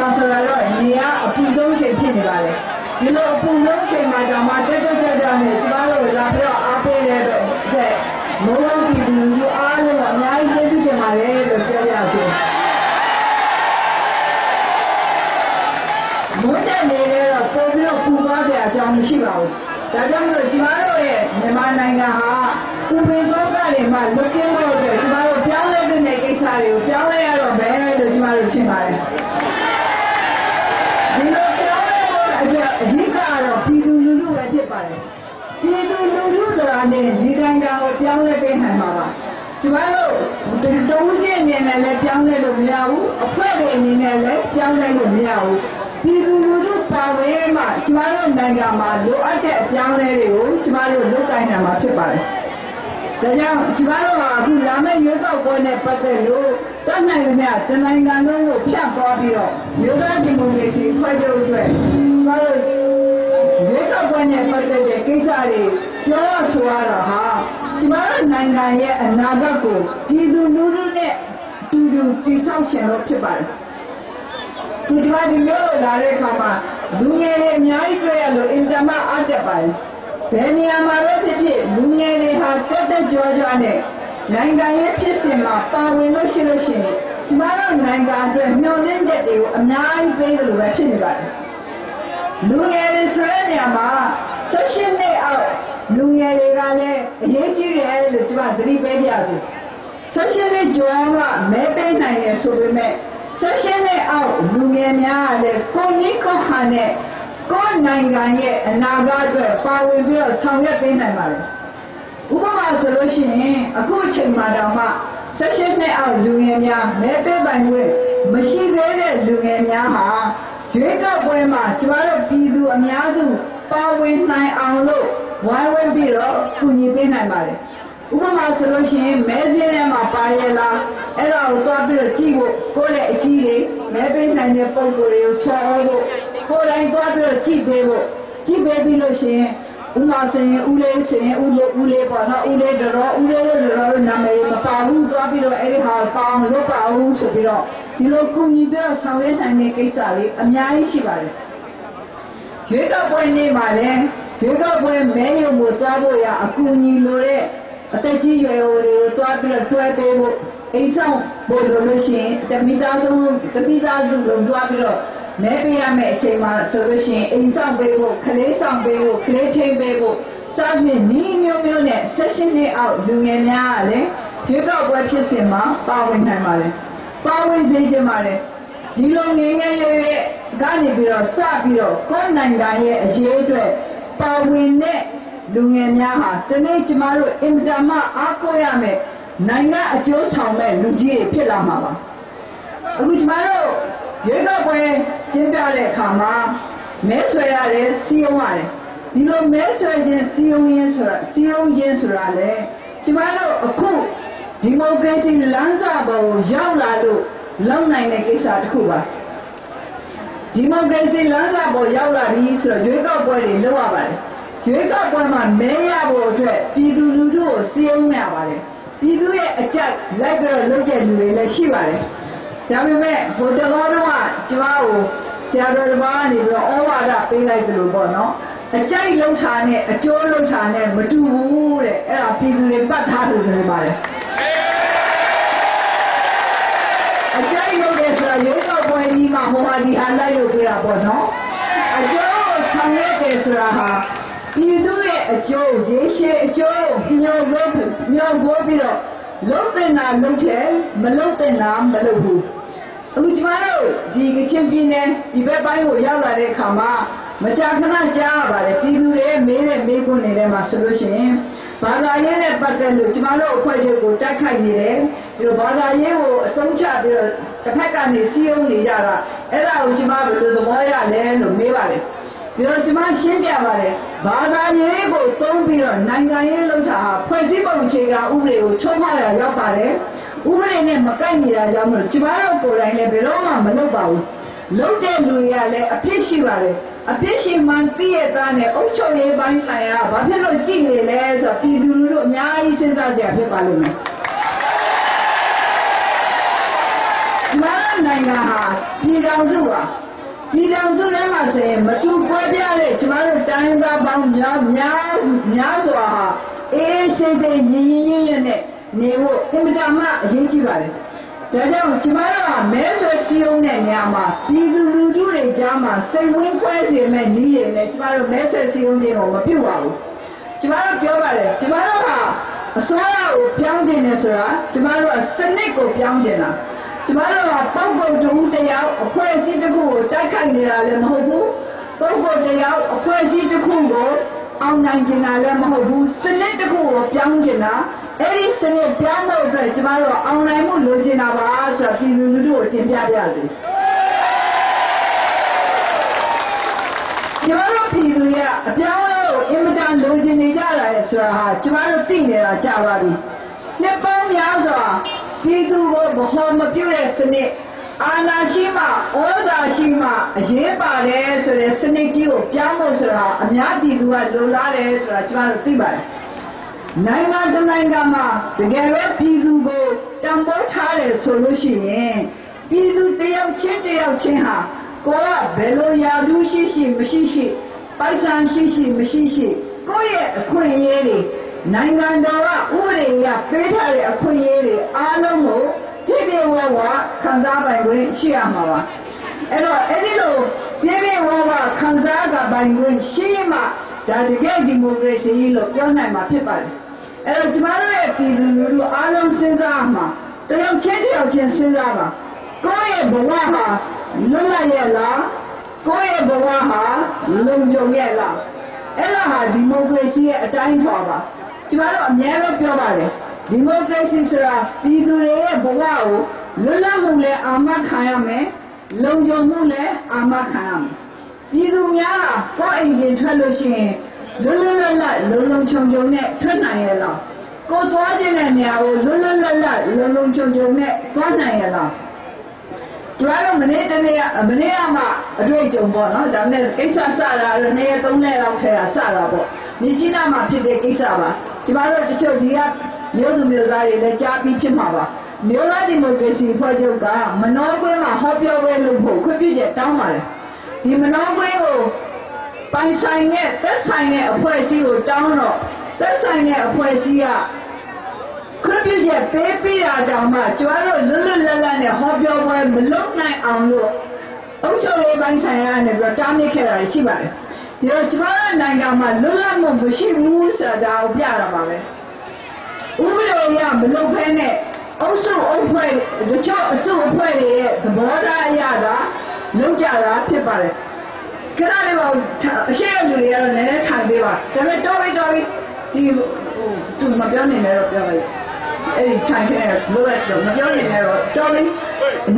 မှာဆိုတာတော့နေရအပူဆုံးချိန်ဖြစ်နေပါလေဒီလိုအပူဆုံးချိန်မှာဒါမှတက်တက်တက်တက်နဲ့ကျမတို့လာပြီးတော့အားပေးတဲ့အတွက်မိုးလုံးပြည်သူလူအားလုံးအများကြီးကျေးဇူးတင်ပါတယ်လို့ပြောရစီမိုးတက်နေတော့ပုံပြီးတော့ပူသွားကြအကြောင်းမရှိပါဘူးဒါကြောင့်မလို့ကျမတို့ရဲ့မြန်မာနိုင်ငံဟာပူပင်သောကနေမှလွတ်ကင်းဖို့အတွက်ကျမတို့ပြောင်းလဲတဲ့ကိစ္စတွေကိုပြောင်းလဲရတော့မယ်လို့ကျမတို့ထင်ပါတယ် ဒီလိုပြောင်းလဲဖို့အတွက်အဓိကကတော့ပြည်သူလူထုပဲဖြစ်ပါတယ်။ပြည်သူလူထုဆိုတာနဲ့ဒီနိုင်ငံကိုပြောင်းလဲပေးနိုင်မှာပါ။ကျမတို့တဝူးချင်းအနေနဲ့လည်းပြောင်းလဲလို့မရဘူး။အဖွဲ့တွေအနေနဲ့လည်းပြောင်းလဲလို့မရဘူး။ပြည်သူလူထုပါဝင်မှကျမတို့နိုင်ငံမှာလိုအပ်တဲ့အပြောင်းလဲတွေကိုကျမတို့လုပ်ကိုင်နိုင်မှာဖြစ်ပါတယ်။ ဒါကြောင့်ကျမတို့ဟာအခုလာမယ့်ရွေးကောက်ပွဲနဲ့ပတ်သက်လို့တတ်နိုင်သမျှတနိုင်ငံလုံးကိုဖြတ်သွားပြီးတော့မြို့သားဒီမိုကရေစီဖွဲ့ချုပ်အတွက်ကျမတို့ရွေးကောက်ပွဲနဲ့ပတ်သက်တဲ့ကိစ္စတွေပြောရဆိုရတော့ဟာကျမတို့နိုင်ငံရဲ့အနာဂတ်ကိုပြည်သူလူထုနဲ့တူတူတည်ဆောက်ရှင်လို့ဖြစ်ပါတယ်။ဒီဒီမှာဒီမျိုးလာတဲ့အခါမှာလူငယ်တွေအများကြီးတွေ့ရလို့အင်တာမအားတက်ပါတယ်။ ဘယ်နေရာမှာပဲဖြစ်ဖြစ်လူငယ်တွေဟာတက်တက်ကြွကြွနဲ့နိုင်ငံရေးဖြစ်စဉ်မှာပါဝင်လို့ရှိလို့ရှိရင်ကျမတို့နိုင်ငံအတွက်မျှော်လင့်ချက်တွေကိုအများကြီးပေးတယ်လို့ပဲဖြစ်နေပါတယ်။လူငယ်တွေဆိုတဲ့နေရာမှာဆက်ရှင်နှစ်အောက်လူငယ်တွေကလည်းအရေးကြီးတယ်လို့ကျမသတိပေးပြစီ။ဆက်ရှင်နှစ်ကျော်မှမဲပေးနိုင်ရဆိုပေမဲ့ဆက်ရှင်နှစ်အောက်လူငယ်များကလည်းကိုယ်ကြီးကိုယ်ဟန်နဲ့ ကိုယ်နိုင်ငံရဲ့အနာဂတ်အတွက်ပါဝင်ပြီးတော့ဆောင်ရွက်ပေးနိုင်ပါတယ်။ဥပမာဆိုလို့ရှိရင်အခုအချိန်မှတော့မှဆက်ရှင်နှစ်အောက်လူငယ်များမဲပေးပိုင်ခွင့်မရှိသေးတဲ့လူငယ်များဟာရွေးကောက်ပွဲမှာကျမတို့ပြည်သူအများစုပါဝင်နိုင်အောင်လို့ဝိုင်းဝန်းပြီးတော့ကူညီပေးနိုင်ပါတယ်။ဥပမာဆိုလို့ရှိရင်မဲစင်းထဲမှာပါရလားအဲ့ဒါကိုသွားပြီးတော့ကြည့်ဖို့ကိုယ့်ရဲ့အကြီးတွေမဲပေးနိုင်တဲ့ပုံကိုယ်တွေကိုဆော်ဖို့ ကိုယ်တိုင်သွားပြီးတော့ကြည့်ပေးဖို့ကြည့်ပေးပြီးလို့ရှိရင်ဥမာဆိုရင်ဦးလေးဆိုရင်ဦးလေးဦးလေးပေါ့နော်ဦးလေးတော်ဦးလေးလို့တော်နာမည်မပါဘူးသွားပြီးတော့အဲ့ဒီဟာပေါအောင်လုပ်ပါဦးဆိုပြီးတော့ဒီလိုကုညီပြီးတော့ဆောင်ရွက်နိုင်တဲ့ကိစ္စလေးအများကြီးရှိပါတယ်ရွေးကောက်ပွဲနေ့မှာလည်းရွေးကောက်ပွဲမဲရုံကိုသွားဖို့ရအကူအညီလိုတဲ့အသက်ကြီးရွယ်အိုတွေကိုသွားပြီးတော့တွဲပေးဖို့အိမ်ဆောင်ဖို့လိုလို့ရှိရင်တမိသားစုတမိသားစုလုံးသွားပြီးတော့ မဲပေးရမယ့်အချိန်မှာဆိုလို့ရှိရင်အိမ်ဆောင်ပေးဖို့ခလေးဆောင်ပေးဖို့ခလေးထိန်ပေးဖို့စသဖြင့်ဤမျိုးမျိုးနဲ့ဆက်ရှင်နေအောင်လူငယ်များကလည်းရွေးကောက်ပွဲဖြစ်စဉ်မှာပါဝင်နိုင်ပါတယ်ပါဝင်စေချင်ပါတယ်ဒီလိုငယ်ငယ်ရွယ်ရွယ်ကနေပြီးတော့စပြီးတော့ကိုယ်နိုင်ငံရဲ့အရေးအတွက်ပါဝင်တဲ့လူငယ်များဟာဒီနေ့ကျမတို့အင်တာမအားကိုးရမယ်နိုင်ငံအကျိုးဆောင်မဲ့လူကြီးတွေဖြစ်လာမှာပါအခုကျမတို့ ရွေးကောက်ပွဲကျင်းပတဲ့အခါမှာမဲဆွယ်ရတယ်စီယုံရတယ်ဒီလိုမဲဆွယ်ခြင်းစီယုံရင်းဆိုတာစီယုံရင်းဆိုတာလေကျမတို့အခုဒီမိုကရေစီလမ်းစာပေါ်ကိုရောက်လာလို့လုံနိုင်တဲ့ကိစ္စတစ်ခုပါဒီမိုကရေစီလမ်းစာပေါ်ရောက်လာပြီဆိုတော့ရွေးကောက်ပွဲတွေလုပ်ရပါတယ်ရွေးကောက်ပွဲမှာမဲရဖို့အတွက်ပြည်သူလူထုကိုစီယုံရပါတယ်ပြည်သူရဲ့အကြိုက်လိုက်ပြီးတော့လုပ်တဲ့လူတွေလည်းရှိပါတယ် ဒါပေမဲ့ဟိုတလောတော့ကကျမကိုဆရာတော်တစ်ပါးကနေပြီးတော့ဩဝါဒပေးလိုက်တယ်လို့ပေါ့နော်အကြိုက်လုံထားနဲ့အကျိုးလုံထားနဲ့မတူဘူးတဲ့အဲ့ဒါပြည်သူတွေပတ်ထားလို့ဆိုနေပါတယ်အကြိုက်လုံတယ်ဆိုတာရုပ်တော့ပွဲကြီးမှာဟိုဟာဒီဟာလိုက်လို့ပြတာပေါ့နော်အကျိုးကိုဆောင်ရွက်တယ်ဆိုတာဟာပြည်သူရဲ့အကျိုးရေရှည်အကျိုးညှော်လို့ညှော်ကိုပြီးတော့လုံးတင်တာလုံးတယ်မလုံးတင်တာမလုံးဘူး အခုကျမတို့ဒီကချင်ပြည်နယ်ဒီဘက်ပိုင်းကိုရောက်လာတဲ့အခါမှာမကြာခဏကြားရပါတယ်ပြည်သူတွေမေးတဲ့မေးခွန်းတွေထဲမှာဆိုလို့ရှိရင်ဘာသာရေးနဲ့ပတ်သက်လို့ကျမတို့အဖွဲ့ချုပ်ကိုတိုက်ခိုက်နေတယ်ပြီးတော့ဘာသာရေးကိုအဆုံးချပြီးတော့တစ်ဖက်ကနေစီးအောင်နေကြတာအဲ့ဒါကိုကျမတို့ဘယ်လိုသဘောရလဲလို့မေးပါတယ်ဒီတော့ကျမရှင်းပြပါတယ်ဘာသာရေးကိုသုံးပြီးတော့နိုင်ငံရေးလှုပ်ရှားဟာဖွဲ့စည်းပုံအခြေခံဥပဒေကိုချုပ်မှတ်ရရောက်ပါတယ် ဥပဒေနဲ့မကိုက်နေတာကြောင့်မလို့ကျမတို့ကိုယ်တိုင်လည်းဘယ်တော့မှမလုပ်ပါဘူးလုပ်တဲ့လူတွေကလည်းအဖြစ်ရှိပါတယ်အဖြစ်ရှိမှန်သိရတဲ့နဲ့အုပ်ချုပ်ရေးပိုင်းဆိုင်ရာဘာဖြစ်လို့ကြည့်နေလဲဆိုတော့ပြည်သူလူထုအများကြီးစဉ်းစားကြဖြစ်ပါလိမ့်မယ်ကျမတို့နိုင်ငံဟာပြည်တော်စုပါပြည်တော်စုထဲမှာဆိုရင်မတူကွဲပြားတဲ့ကျမတို့တိုင်းသားပေါင်းများများများစွာဟာအေးစိတ်စိတ်ညီညီညွတ်ညွတ်နဲ့ နေဖို့အင်မတန်မှအရေးကြီးပါတယ်ဒါကြောင့်ကျမတို့ကမဲဆွယ်စည်းရုံးတဲ့နေရာမှာပြည်သူလူထုတွေကြားမှာစိတ်ဝင်ခွဲစေမဲ့နည်းရည်နဲ့ကျမတို့မဲဆွယ်စည်းရုံးခြင်းကိုမပြုပါဘူးကျမတို့ပြောပါတယ်ကျမတို့ဟာအစိုးရကိုပြောင်းတင်တယ်ဆိုတာကျမတို့ကစနစ်ကိုပြောင်းတင်တာကျမတို့ကပုံကုန်တူတယောက်အဖွဲ့အစည်းတစ်ခုကိုတိုက်ခိုက်နေတာလည်းမဟုတ်ဘူးပုံကုန်တယောက်အဖွဲ့အစည်းတစ်ခုကို အောင်နိုင်ကျင်တာလည်းမဟုတ်ဘူးစနစ်တစ်ခုကိုပြောင်းကျင်တာအဲ့ဒီစနစ်ပြောင်းဖို့အတွက်ကျမတို့အောင်နိုင်မှုလိုချင်တာပါဆိုတော့ပြည်သူလူထုကိုတင်ပြပြစေကျမတို့ပြည်သူရအပြောင်းအလဲကိုအင်မတန်လိုချင်နေကြတာရဲ့ဆိုတာဟာကျမတို့သိနေတာကြာပါပြီနှစ်ပေါင်းများစွာပြည်သူကိုမဟောမပြုတဲ့စနစ် အာဏာရှိမှဩဇာရှိမှအရေးပါတယ်ဆိုတဲ့စနစ်ကြီးကိုပြောင်းဖို့ဆိုတာအများပြည်သူကလိုလားတယ်ဆိုတာကျမတို့သိပါတယ်နိုင်ငံတစ်နိုင်ငံမှာတကယ်ပဲပြည်သူကိုတံပိုးထားတယ်ဆိုလို့ရှိရင်ပြည်သူတယောက်ချင်းတယောက်ချင်းဟာကိုကဘယ်လိုယာဒူးရှိရှိမရှိရှိပိုက်ဆံရှိရှိမရှိရှိကိုယ့်ရဲ့အခွင့်အရေးတွေနိုင်ငံတော်ကဥပဒေအရပေးထားတဲ့အခွင့်အရေးတွေအားလုံးကို ပြည့်ပြည့်ဝဝခံစားပိုင်ခွင့်ရှိရမှာပါအဲ့တော့အဲ့ဒီလိုပြည့်ပြည့်ဝဝခံစားကပိုင်ခွင့်ရှိမှဒါတကယ်ဒီမိုကရေစီလို့ပြောနိုင်မှာဖြစ်ပါတယ်အဲ့တော့ကျမတို့ရဲ့ပြည်သူလူထုအားလုံးစဉ်းစားမှာတယောက်ချင်းတယောက်ချင်းစဉ်းစားပါကိုယ့်ရဲ့ဘဝဟာလွတ်လပ်ရဲ့လားကိုယ့်ရဲ့ဘဝဟာလုံခြုံရဲ့လားအဲ့ဒါဟာဒီမိုကရေစီရဲ့အတိုင်းပါပါကျမတို့အများဆုံးပြောပါတယ် ဒီမိုကရေစီဆိုတာပြည်သူတွေရဲ့ဘဝကိုလွတ်လပ်မှုနဲ့အာမခံရမယ်လုံခြုံမှုနဲ့အာမခံရမယ်ပြည်သူများကကိုယ့်အိမ်ကြီးထွက်လို့ရှိရင်လွတ်လွတ်လပ်လပ်လုံလုံခြုံခြုံနဲ့ထွက်နိုင်ရဲ့လားကိုယ်သွားခြင်းတဲ့နေရာကိုလွတ်လွတ်လပ်လပ်လုံလုံခြုံခြုံနဲ့သွားနိုင်ရဲ့လားကျမတို့မနေ့တနေ့ကမနေ့ကမှအတွေ့အကြုံပေါ့နော်ဒါနဲ့ကိစ္စစတာတော့နေ့ရက်သုံးရက်လောက်ထဲကစတာပေါ့မြကြီးနားမှာဖြစ်တဲ့ကိစ္စပါကျမတို့တချို့ဒီက မျိုးသူမျိုးသားတွေလည်းကြားပြီးဖြစ်မှာပါမျိုးသားဒီမိုကရေစီဖွဲ့ချုပ်ကမနောကွင်းမှာဟောပြောပွဲလုပ်ဖို့ခွင့်ပြုချက်တောင်းပါတယ်ဒီမနောကွင်းကိုပိုင်ဆိုင်တဲ့သက်ဆိုင်တဲ့အဖွဲ့အစည်းကိုတောင်းတော့သက်ဆိုင်တဲ့အဖွဲ့အစည်းကခွင့်ပြုချက်ပေးပြီးတာတောင်မှကျွမ်းတို့လွတ်လွတ်လပ်လပ်နဲ့ဟောပြောပွဲမလုပ်နိုင်အောင်လို့အုပ်ချုပ်ရေးပိုင်းဆိုင်ရာနဲ့ပြီးတော့တားမြစ်ခဲ့တာရှိပါတယ်ဒီတော့ကျွမ်းတို့နိုင်ငံမှာလွတ်လပ်မှုမရှိဘူးဆိုတာကိုပြတာပါပဲ ဥပဒေအရမလုပ်ဖဲနဲ့အုပ်စုအုပ်ဖွဲ့တချို့အစုအဖွဲ့တွေရဲ့သဘောထားအရသာလုပ်ကြတာဖြစ်ပါတယ်ခဏလေးပါအရှိရလူတွေကတော့နည်းနည်းထိုင်ပေးပါဒါပေမဲ့တော်ပြီတော်ပြီဒီဟိုသူမပြောနေလည်းတော့ပြောလိုက်အဲ့ဒီထိုင်ခဲ့လို့လည်းတော့မပြောနေလည်းတော့တော်ပြီ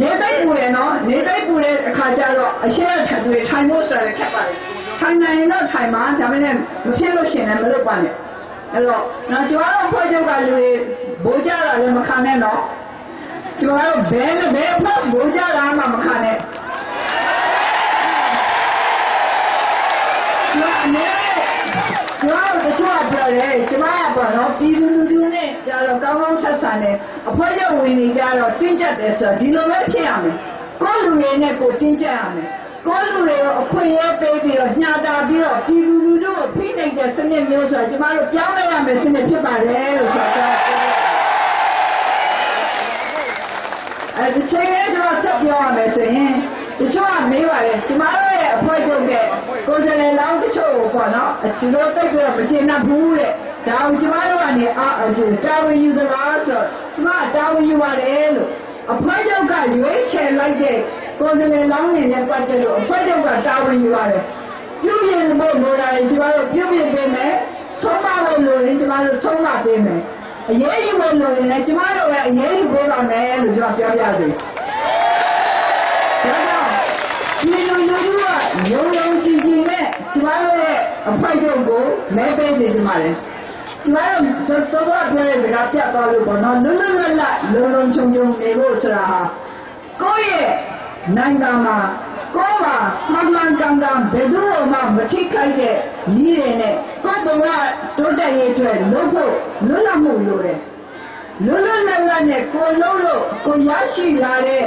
နေတိုက်ပူတယ်နော်နေတိုက်ပူတဲ့အခါကျတော့အရှိရထိုင်တွေထိုင်ဖို့ဆိုတာလည်းခက်ပါတယ်ထိုင်နိုင်ရင်တော့ထိုင်ပါဒါပေမဲ့မဖြစ်လို့ရှိရင်လည်းမလုပ်ပါနဲ့ အဲ့တော့နော်ကျွန်တော်တို့ဖွဲ့ချုပ်ကလူတွေဘိုးကြတာလည်းမခံနဲ့နော်ကျွန်တော်တို့ဘယ်နဲ့ဘယ်ဖွဲ့ဘိုးကြတာမှမခံနဲ့ကျွန်တော်အနေနဲ့ကျွန်တော်တို့တချို့ကပြောတယ်ကျမကပေါ့နော်ပြည်သူလူထုနဲ့ကြတော့ကောင်းကောင်းဆက်ဆံတယ်အဖွဲ့ချုပ်ဝင်နေကြတော့တင်းကျပ်တယ်ဆိုတော့ဒီလိုပဲဖြစ်ရမယ်ကိုယ့်လူတွေနဲ့ကိုယ်တင်းကျပ်ရမယ် ကိုယ်လူတွေကိုအခွင့်အရေးပေးပြီးတော့ညှာတာပြီးတော့ပြည်သူလူထုကိုဖိနှိပ်တဲ့စနစ်မျိုးဆိုတော့ကျမတို့ပြောင်းလဲရမယ်စနစ်ဖြစ်ပါတယ်လို့ဆိုတော့အဲဒီချိန်လေးကျွန်တော်ဆက်ပြောရမယ်ဆိုရင်တချို့ကမေးပါတယ်ကျမတို့ရဲ့အဖွဲ့ချုပ်ကကိုယ်စားလှယ်လောင်းတချို့ကိုပေါ့နော်အကျိုးတိတ်ပြီးတော့မကျေနပ်ဘူးတဲ့ဒါကိုကျမတို့ကနေအာတာဝန်ယူသလားဆိုတော့ကျမတာဝန်ယူပါတယ်လို့ အဖွဲ့ချုပ်ကရွေးချယ်လိုက်တဲ့ကိုယ်စားလှယ်လောင်းနေနဲ့ပတ်သက်လို့အဖွဲ့ချုပ်ကတာဝန်ယူရတယ်ပြုပြင်ဖို့လိုတာတွေကျမတို့ပြုပြင်ပေးမယ်ဆုံးမဖို့လိုရင်ကျမတို့ဆုံးမပေးမယ်အရေးယူဖို့လိုရင်လည်းကျမတို့ပဲအရေးယူပေးပါမယ်လို့ကျွန်တော်ပြောပြသေးတယ်ဒါကြောင့်ဒီလိုလူလူကရုံရုံကြည်ကြည်နဲ့ကျမတို့ရဲ့အဖွဲ့ချုပ်ကိုမဲပေးနေကြပါလေ ကျမတို့စောစောပြောတဲ့စကားပြတ်သွားလို့ပေါ့နော်လွတ်လွတ်လပ်လပ်လုံလုံချုံချုံနေဖို့ဆိုတာဟာကိုယ့်ရဲ့နိုင်ငံမှာကိုယ်မှာမှန်မှန်ကန်ကန်ဘယ်သူမှမထိခိုက်တဲ့ဤရည်နဲ့ကိုယ်ဘဝတိုးတက်ရေးအတွက်လုပ်ဖို့လွတ်လပ်မှုလိုတယ်လွတ်လွတ်လပ်လပ်နဲ့ကိုယ်လုံးလို့ကိုယ်ရရှိလာတဲ့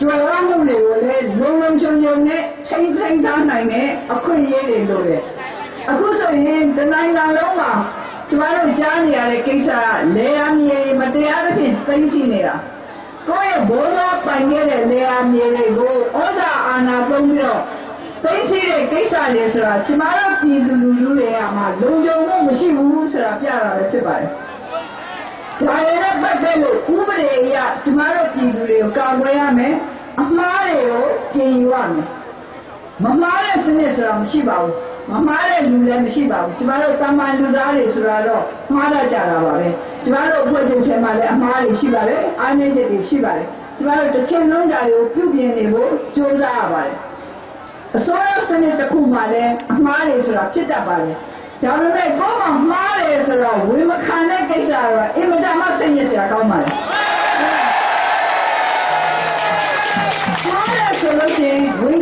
ကြွယ်ဝမှုတွေကိုလည်းုံနဲ့ထိမ့်ထိမ့်ထားနိုင်တဲ့အခွင့်အရေးတွေလိုတယ်အခုဆိုရင်တနိုင်ငံလုံးမှာ ကျမတို့ကြားနေရတဲ့ကိစ္စကလေယာမြေမတရားသဖြင့်သိသိနေတာကိုယ့်ရဲ့ဘိုးဘွားပိုင်ခဲ့တဲ့လေယာမြေတွေကိုဩဇာအာဏာသုံးပြီးတော့သိသိတဲ့ကိစ္စတွေဆိုတာကျမတို့ပြည်သူလူထုတွေကမှလုံခြုံမှုမရှိဘူးဆိုတာပြတာပဲဖြစ်ပါတယ်။ဒါတွေနဲ့ပတ်သက်လို့ဥပဒေအရကျမတို့ပြည်သူတွေကိုကာကွယ်ရမယ်။အမှားတွေကိုပြင်ယူရမယ်။မမှားတဲ့စနစ်ဆိုတာမရှိပါဘူး။ မမှားတဲ့လူလည်းမရှိပါဘူး။ကျမတို့တမန်လူသားတွေဆိုတာတော့မှားတတ်ကြတာပါပဲ။ကျမတို့အဖွဲ့ချုပ်ထဲမှာလည်းအမှားတွေရှိပါတယ်။အားနည်းချက်တွေရှိပါတယ်။ကျမတို့တစ်ချိန်လုံးဓာတ်တွေကိုပြုပြင်နေဖို့ကြိုးစားရပါတယ်။အစိုးရစနစ်တစ်ခုမှလည်းအမှားတွေဆိုတာဖြစ်တတ်ပါလေ။ဒါပေမဲ့ကိုယ်ကမှားတယ်ဆိုတော့ဝေမခံတဲ့ကိစ္စတော့အင်မတန်မှစိတ်ညစ်စရာကောင်းပါလေ။မှားတယ်ဆိုလို့ရှိရင်ဝန်ခံရမယ်ဝန်ခံ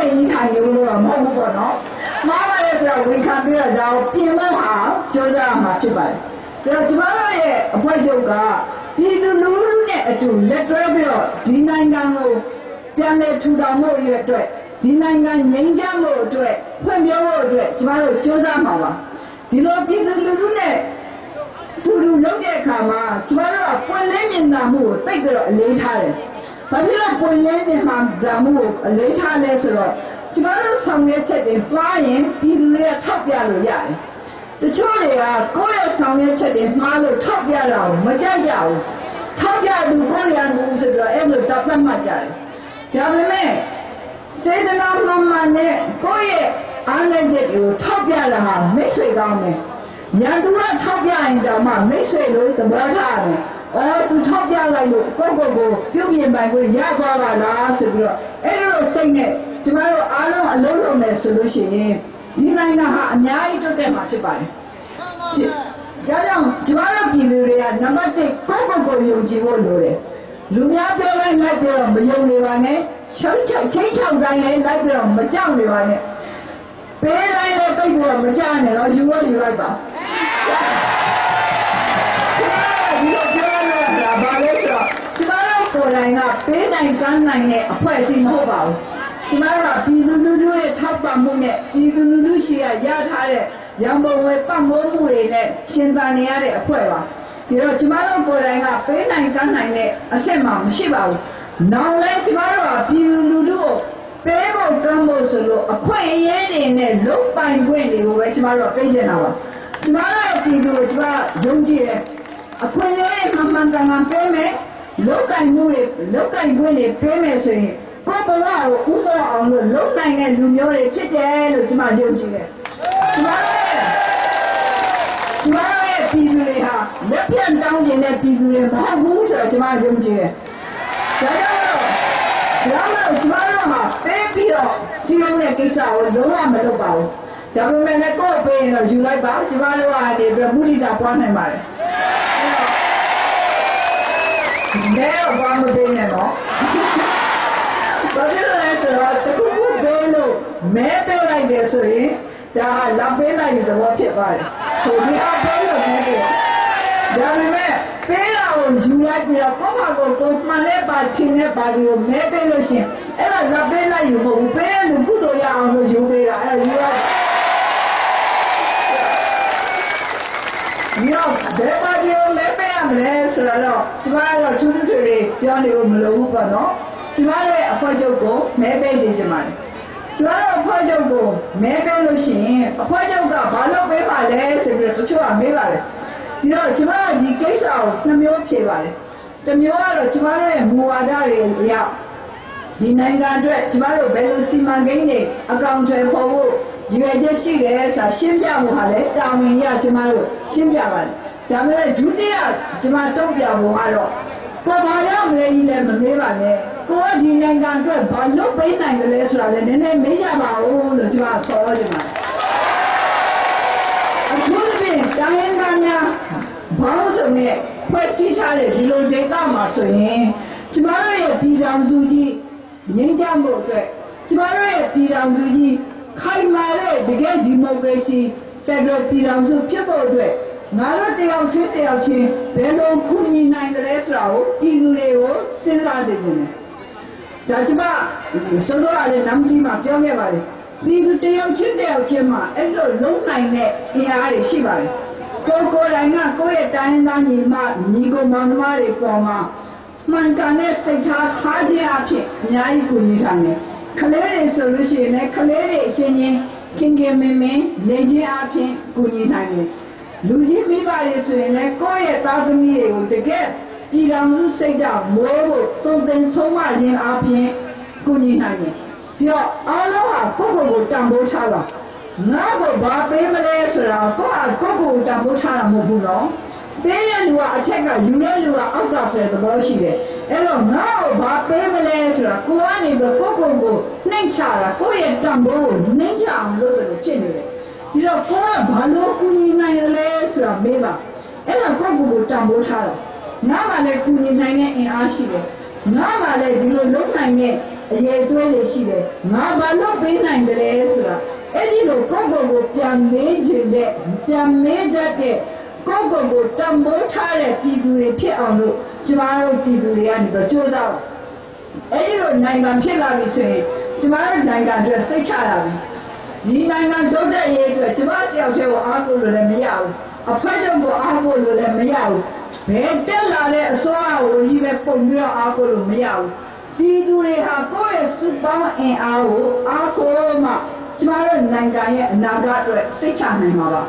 ပြီးတော့မိမ့်မကြီးထိုင်နေလို့တော့မဟုတ်ဘူးပေါ့နော်။မှားပါတယ်ဆိုတော့ဝန်ခံပြီးတော့ဒါကိုပြင်မအောင်ကြိုးစားရမှာဖြစ်ပါတယ်။ဒါတော့ကျမတို့ရဲ့အဖွဲ့ချုပ်ကပြည်သူလူထုနဲ့အတူလက်တွဲပြီးတော့ဒီနိုင်ငံကိုပြန်လည်ထူထောင်မှုရဲ့အတွက်ဒီနိုင်ငံငြိမ်းချမ်းမှုအတွက်ဖွံ့ဖြိုးမှုအတွက်ကျမတို့ကြိုးစားမှာပါဒီလိုပြည်သူလူထုနဲ့တူတူလုပ်တဲ့အခါမှာကျမတို့ကပွင့်လင်းမြင်သာမှုကိုတိတ်ပြီးတော့အလေးထားတယ် ဘာဖြစ်လို့ပွင့်လင်းမြင်သာမှုကိုအလေးထားလဲဆိုတော့ကျမတို့ဆောင်ရွက်ချက်တွေမှားရင်ပြည်သူတွေကထောက်ပြလို့ရတယ်တချို့တွေကကိုယ့်ရဲ့ဆောင်ရွက်ချက်တွေမှားလို့ထောက်ပြတာကိုမကြိုက်ကြဘူးထောက်ပြသူကိုယ့်ရံမှုဆိုတော့အဲ့လိုတပ်သက်မှတ်ကြတယ်ဒါပေမဲ့စေတနာမှန်မှန်နဲ့ကိုယ့်ရဲ့အားနည်းချက်ကိုထောက်ပြတာဟာမိတ်ဆွေကောင်းတယ်။ညာသူကထောက်ပြရင်တောင်မှမိတ်ဆွေလို့သဘောထားတယ်။ အော်သူထောက်ပြလိုက်လို့ကိုယ့်ကိုယ်ကိုပြုပြင်ပိုင်ကိုရသွားပါလားဆိုပြီးတော့အဲ့လိုစိတ်နဲ့ကျမတို့အားလုံးအလုံးလုံးမယ်ဆိုလို့ရှိရင်ဒီနိုင်ငံဟာအများကြီးတိုးတက်မှာဖြစ်ပါတယ်။ဒါကြောင့်ကျမတို့ပြည်သူတွေကနံပါတ်1ကိုယ့်ကိုယ်ကိုယုံကြည်ဖို့လိုတယ်။လူများပြောလိုက်လိုက်ပြီးတော့မယုံနေပါနဲ့ချုံချက်ချင်းချောက်တိုင်းလည်းလိုက်ပြီးတော့မကြောက်နေပါနဲ့ပေးလိုက်တော့ပြိတ်ပြီးတော့မကြောက်နဲ့တော့ယူလို့ယူလိုက်ပါ ကျမတို့ကိုယ်တိုင်ကပေးနိုင်ကမ်းနိုင်တဲ့အဖွဲ့အစည်းမဟုတ်ပါဘူးကျမတို့ကပြည်သူလူထုရဲ့ထောက်ပံ့မှုနဲ့ပြည်သူလူထုရှိရရထားတဲ့ရံပုံငွေပတ်မိုးမှုတွေနဲ့ရှင်သန်နေရတဲ့အဖွဲ့ပါဒီတော့ကျမတို့ကိုယ်တိုင်ကပေးနိုင်ကမ်းနိုင်တဲ့အဆင့်မှမရှိပါဘူး။နောက်လဲကျမတို့ကပြည်သူလူထုကိုပေးဖို့ကမ်းဖို့ဆိုလို့အခွင့်အရေးတွေနဲ့လုံပိုင်ခွင့်တွေကိုပဲကျမတို့ကပေးနေတာပါ။ကျမတို့ရဲ့ပြည်သူကိုကျမယုံကြည်တယ်။အခွင့်အရေးမှန်မှန်ကန်ကန်ပေးမယ်။ လုံကင်မှုတွေလုံကင်ခွင့်တွေပေးမယ်ဆိုရင်ကိုယ့်ဘဝကိုဥပဒေအောင်လို့လုံနိုင်တဲ့လူမျိုးတွေဖြစ်တယ်လို့ကျမယုံကြည်တယ်။ကျမတို့ရဲ့ကျမတို့ရဲ့ပြည်သူတွေဟာလက်ပြတ်တောင်းနေတဲ့ပြည်သူတွေမဟုတ်ဘူးဆိုတော့ကျမယုံကြည်တယ်။ဒါကြောင့်တော့ဒါမှမဟုတ်ကျမတို့ဟာပေးပြီးတော့စီးရုံးတဲ့ကိစ္စကိုလုံးဝမလုပ်ပါဘူး။ဒါပေမဲ့လည်းကိုယ့်ပေးရင်တော့ယူလိုက်ပါကျမတို့ကနေပြီးမုဒိတာပွားနိုင်ပါတယ်။ မဲတော့ဘာမပေးနဲ့နော်။ဘာဖြစ်လို့လဲဆိုတော့တခုခုပေးလို့မဲပေးလိုက်တယ်ဆိုရင်ဒါဟာလာပေးလိုက်တဲ့သဘောဖြစ်သွားတယ်။ဆိုဒီအပေးလို့မဲပေးတယ်။ဒါပေမဲ့ပေးတာကိုယူလိုက်ပြီးတော့ကိုယ့်ဘာကိုကိုယ်မှန်တဲ့ပါချင်းတဲ့ပါဒီကိုမဲပေးလို့ရှရင်အဲ့ဒါလာပေးလိုက်ယူမဟုတ်ဘူးပေးရလို့ကုသိုလ်ရအောင်လို့ယူပေးတာအဲ့ဒါယူရတယ်ညောဘယ်ပါဒီကိုမဲပေးရ မလဲဆိုတော့ကျမတို့ထူးထူးထွေထွေပြောနေလို့မလိုဘူးပေါ့နော်ကျမတို့ရဲ့အဖွဲ့ချုပ်ကိုမဲပေးနေကြပါတယ်ကျမတို့အဖွဲ့ချုပ်ကိုမဲပေးလို့ရှိရင်အဖွဲ့ချုပ်ကဘာလုပ်ပေးပါလဲဆိုပြီးတော့တချို့ကမေးပါတယ်ဒီတော့ကျမတို့ဒီကိစ္စကိုနှမျိုးဖြေပါတယ်တစ်မျိုးကတော့ကျမတို့ရဲ့မူဝါဒတွေအရဒီနိုင်ငံအတွက်ကျမတို့ဘယ်လိုစီမံကိန်းတွေအကောင့်တွေပေါ်ဖို့ရွေချက်ရှိတယ်ဆိုတာရှင်းပြဖို့ဟာလည်းတာဝန်ရကျမတို့ရှင်းပြပါတယ်။ ဒါပေမဲ့ဒုတိယကျမတုံ့ပြန်ဖို့ကတော့ကိုယ်ဘာရောက်လဲကြီးလည်းမမေးပါနဲ့။ကိုယ်ကဒီနိုင်ငံအတွက်ဘာလုပ်ပေးနိုင်တယ်လဲဆိုတာလည်းနည်းနည်းမေးကြပါဦးလို့ကျမဆော်ရချင်ပါတယ်။အခုသဖြင့်တိုင်းရင်းသားများဘောင်းစုံနဲ့ဖွဲ့စည်းထားတဲ့ဒီလိုဒေသမှာဆိုရင်ကျမတို့ရဲ့ပြည်တော်သူကြီးငြိမ်းချမ်းမှုအတွက်ကျမတို့ရဲ့ပြည်တော်စုကြီးခိုင်မာတဲ့တကယ်ဒီမိုကရေစီဖက်ဒရယ်ပြည်တော်စုဖြစ်ဖို့အတွက် ငါတို့တယောက်ချင်းတယောက်ချင်းဘယ်လိုကူညီနိုင်တယ်လဲဆိုတာကိုပြည်သူတွေကိုစဉ်းစားနေကြတယ်ဒါကျမစောစောကလည်းနမ်ကြီးမှာပြောခဲ့ပါတယ်ပြည်သူတယောက်ချင်းတယောက်ချင်းမှာအဲ့လိုလုံးနိုင်တဲ့အင်အားတွေရှိပါတယ်ကိုယ်ကိုယ်တိုင်ကကိုယ့်ရဲ့တိုင်းရင်းသားညီမညီကိုမောင်နှမတွေပေါ်မှာမှန်ကန်တဲ့စိတ်ထားထားခြင်းအဖြစ်အများကြီးကူညီဆောင်တယ်ကလေးတွေဆိုလို့ရှိရင်လည်းကလေးတွေအချင်းချင်းခင်ခင်မင်မင်နေခြင်းအဖြစ်ကူညီနိုင်တယ် လူကြီးမိဘတွေဆိုရင်လည်းကိုယ့်ရဲ့သားသမီးတွေကိုတကယ်ပြည်တော်စုစိတ်ဓာတ်မိုးဖို့တုံသင်ဆုံးမခြင်းအဖြစ်ကူညီနိုင်တယ်ပြီးတော့အားလုံးဟာကိုယ့်ကိုယ်ကိုတန်ဖိုးထားပါငါ့ကိုဘာပေးမလဲဆိုတာကိုယ့်ဟာကိုယ့်ကိုယ်တန်ဖိုးထားတာမဟုတ်ဘူးနော်ပေးတဲ့လူကအထက်ကယူတဲ့လူကအောက်ကဆိုတဲ့သဘောရှိတယ်အဲ့တော့ငါ့ကိုဘာပေးမလဲဆိုတာကိုယ်ကနေပြီးကိုယ့်ကိုယ်ကိုနှိမ့်ချတာကိုယ့်ရဲ့တန်ဖိုးကိုနှိမ့်ချအောင်လုပ်တယ်လို့ဖြစ်နေတယ် ဒီတော့ကိုယ်ကဘာလို့ကူညီနိုင်ရလဲဆိုတာမေးပါအဲ့တော့ကိုယ့်ကိုယ်ကိုတန်ဖိုးထားတော့ငါမှလည်းကူညီနိုင်တဲ့အင်အားရှိတယ်ငါမှလည်းဒီလိုလုပ်နိုင်တဲ့အရေးသွေးတွေရှိတယ်ငါဘာလို့ပေးနိုင်တယ်လဲဆိုတာအဲ့ဒီလိုကိုယ့်ကိုယ်ကိုပြန်မေးခြင်းတဲ့ပြန်မေးတတ်တဲ့ကိုယ့်ကိုယ်ကိုတန်ဖိုးထားတဲ့ပြည်သူတွေဖြစ်အောင်လို့ကျမတို့ပြည်သူတွေကနေပြီးကြိုးစားပါအဲ့ဒီလိုနိုင်ငံဖြစ်လာပြီဆိုရင်ကျမတို့နိုင်ငံအတွက်စိတ်ချရပြီ ဒီနိုင်ငံတိုးတက်ရေးအတွက်ကျမတယောက်တည်းကိုအားကိုးလို့လည်းမရဘူးအဖက်ကြောင့်ကိုအားကိုးလို့လည်းမရဘူးဘယ်တက်လာတဲ့အစိုးရကိုကြီးပဲပုံပြီးတော့အားကိုးလို့မရဘူးပြည်သူတွေဟာကိုယ့်ရဲ့စုပေါင်းအင်အားကိုအားကိုးမှကျမတို့နိုင်ငံရဲ့အနာဂတ်အတွက်စိတ်ချနိုင်မှာပါ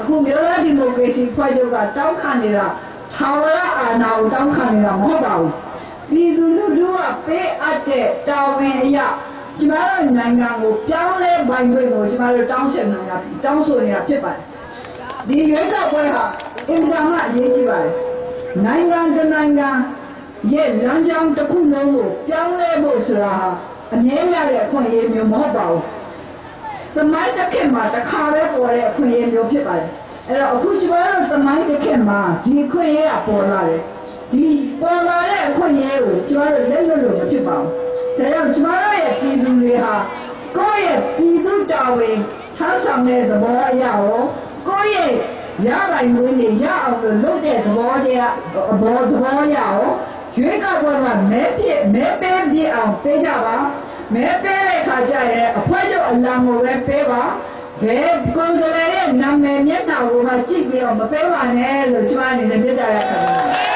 အခုမျိုးသားဒီမိုကရေစီဖွဲ့ချုပ်ကတောက်ခံနေတာဟာဝရအာဏာကိုတောက်ခံနေတာမဟုတ်ပါဘူးပြည်သူလူထုကပေးအပ်တဲ့တာဝန်အရာ ကျမတို့နိုင်ငံကိုပြောင်းလဲပိုင်ခွင့်ကိုကျမတို့တောင်းဆိုနေတာတောင်းဆိုနေတာဖြစ်ပါတယ်ဒီရွေးကောက်ပွဲဟာအင်တာမအရေးကြီးပါတယ်နိုင်ငံတစ်နိုင်ငံရဲ့လမ်းကြောင်းတစ်ခုလုံးကိုပြောင်းလဲဖို့ဆိုတာဟာအမြဲရတဲ့အခွင့်အရေးမျိုးမဟုတ်ပါဘူးသမိုင်းတစ်ခေတ်မှာတစ်ခါပဲပေါ်တဲ့အခွင့်အရေးမျိုးဖြစ်ပါတယ်အဲ့တော့အခုကျမတို့သမိုင်းတစ်ခေတ်မှာဒီအခွင့်အရေးကပေါ်လာတယ်ဒီပေါ်လာတဲ့အခွင့်အရေးကိုကျမတို့လက်လွတ်လို့မဖြစ်ပါဘူး ဒါကြောင့်ကျမတို့ရဲ့ပြည်သူတွေဟာကိုယ့်ရဲ့ပြည်သူတာဝန်ထမ်းဆောင်တဲ့သဘောအရရောကိုယ့်ရဲ့ရပိုင်ဝင်နေရအောင်လို့လုပ်တဲ့သဘောတရားအဘောသဘောအရရောရွေးကောက်ပွဲမှာမဲဖြစ်မဲပေးပြအောင်ပေးကြပါမဲပေးတဲ့ခါကျရင်အဖွဲချုပ်အလံကိုပဲပေးပါဘယ်ကွန်ဆယ်ရဲ့နာမည်မျက်နှာကိုမှကြည့်ပြီးတော့မပေးပါနဲ့လို့ကျွန်မအနေနဲ့ပြကြရတာပါ